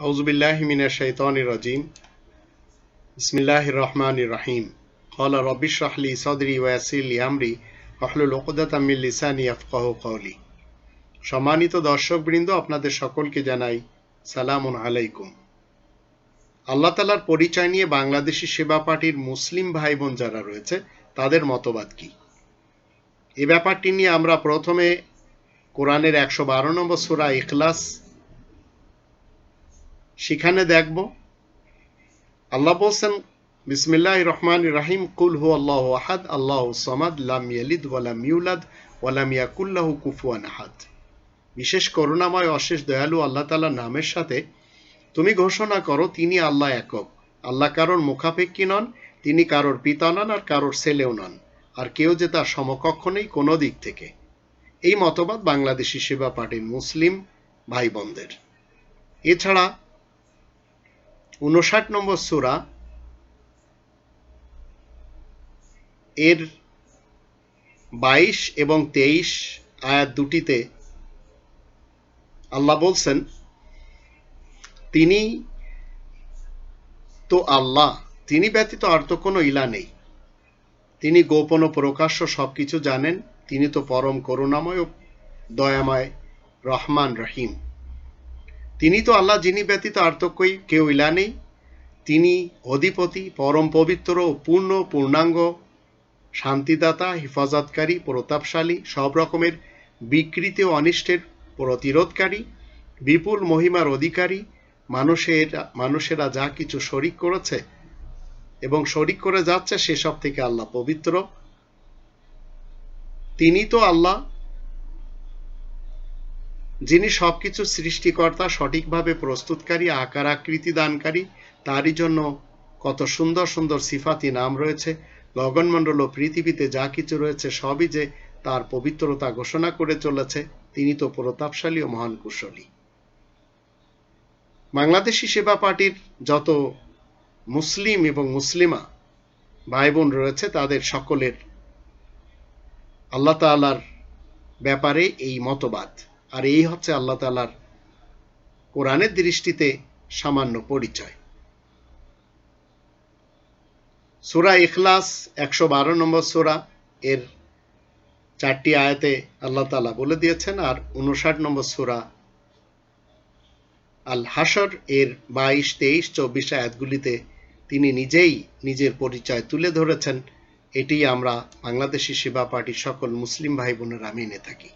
আউজবিল্লাহ মিনা শৈতান রহমান রাহিম কলা রবিশ রাহলি সদরি ওয়াসিলি আমরি সম্মানিত দর্শকবৃন্দ, আপনাদের সকলকে জানাই সালাম আলাইকুম। আল্লাহ তালার পরিচয় নিয়ে বাংলাদেশি সেবা পার্টির মুসলিম ভাই বোন যারা রয়েছে, তাদের মতবাদ কি? এ ব্যাপারটি নিয়ে আমরা প্রথমে কোরআনের একশো বারো নম্বর সুরা ইখলাস সেখানে দেখব। আল্লাহ বলছেন বিসমিল্লাহ রহমান রাহিম, কুল হু আল্লাহ আহাদ, আল্লাহ সমাদ, লাম ইয়ালিদ ওয়ালাম ইউলাদ ওয়ালাম ইয়াকুল্লাহু কুফুয়ান আহাদ। বিশেষ করুণাময়, অশেষ দয়ালু আল্লাহ তাআলার নামের সাথে তুমি ঘোষণা করো, তিনি আল্লাহ একক। আল্লাহ কারোর মুখাপেক্ষী নন, তিনি কারোর পিতা নন আর কারোর ছেলেও নন, আর কেউ যে তার সমকক্ষ নেই কোনো দিক থেকে। এই মতবাদ বাংলাদেশি সেবা পার্টির মুসলিম ভাই বোনদের এছাড়া উনষাট নম্বর সুরা, এর বাইশ এবং তেইশ আয়াত দুটিতে আল্লাহ বলছেন, তিনি তো আল্লাহ, তিনি ব্যতীত আর তো কোনো ইলা নেই। তিনি গোপন ও প্রকাশ্য সবকিছু জানেন, তিনি তো পরম করুণাময় ও দয়াময় রহমান রহিম। তিনি তো আল্লাহ যিনি ব্যতীত আর তো কই কেউ ইলা নেই। তিনি অধিপতি, পরম পবিত্র ও পূর্ণ, পূর্ণাঙ্গ, শান্তিদাতা, হেফাজতকারী, প্রতাপশালী, সব রকমের বিকৃতি ও অনিষ্টের প্রতিরোধকারী, বিপুল মহিমার অধিকারী। মানুষের মানুষেরা যা কিছু শরিক করেছে এবং শরিক করে যাচ্ছে, সেসব থেকে আল্লাহ পবিত্র। তিনি তো আল্লাহ যিনি সবকিছু সৃষ্টিকর্তা, সঠিকভাবে প্রস্তুতকারী, আকার আকৃতি দানকারী, তারই জন্য কত সুন্দর সুন্দর সিফাতি নাম রয়েছে। গগনমণ্ডল ও পৃথিবীতে যা কিছু রয়েছে সবই যে তার পবিত্রতা ঘোষণা করে চলেছে, তিনি তো প্রতাপশালী ও মহান কুশলী। বাংলাদেশি সেবা পার্টির যত মুসলিম এবং মুসলিমা ভাই বোন রয়েছে, তাদের সকলের আল্লাহ তালার ব্যাপারে এই মতবাদ। আর এই হচ্ছে আল্লাহ তালার কোরআনের দৃষ্টিতে সামান্য পরিচয়। সুরা ইখলাস একশো বারো নম্বর সুরা, এর চারটি আয়াতে আল্লাহ তালা বলে দিয়েছেন, আর উনষাট নম্বর সুরা আল হাসর এর বাইশ, তেইশ, চব্বিশ আয়াতগুলিতে তিনি নিজেই নিজের পরিচয় তুলে ধরেছেন। এটি আমরা বাংলাদেশি সেবা পার্টির সকল মুসলিম ভাই বোনেরা মেনে থাকি।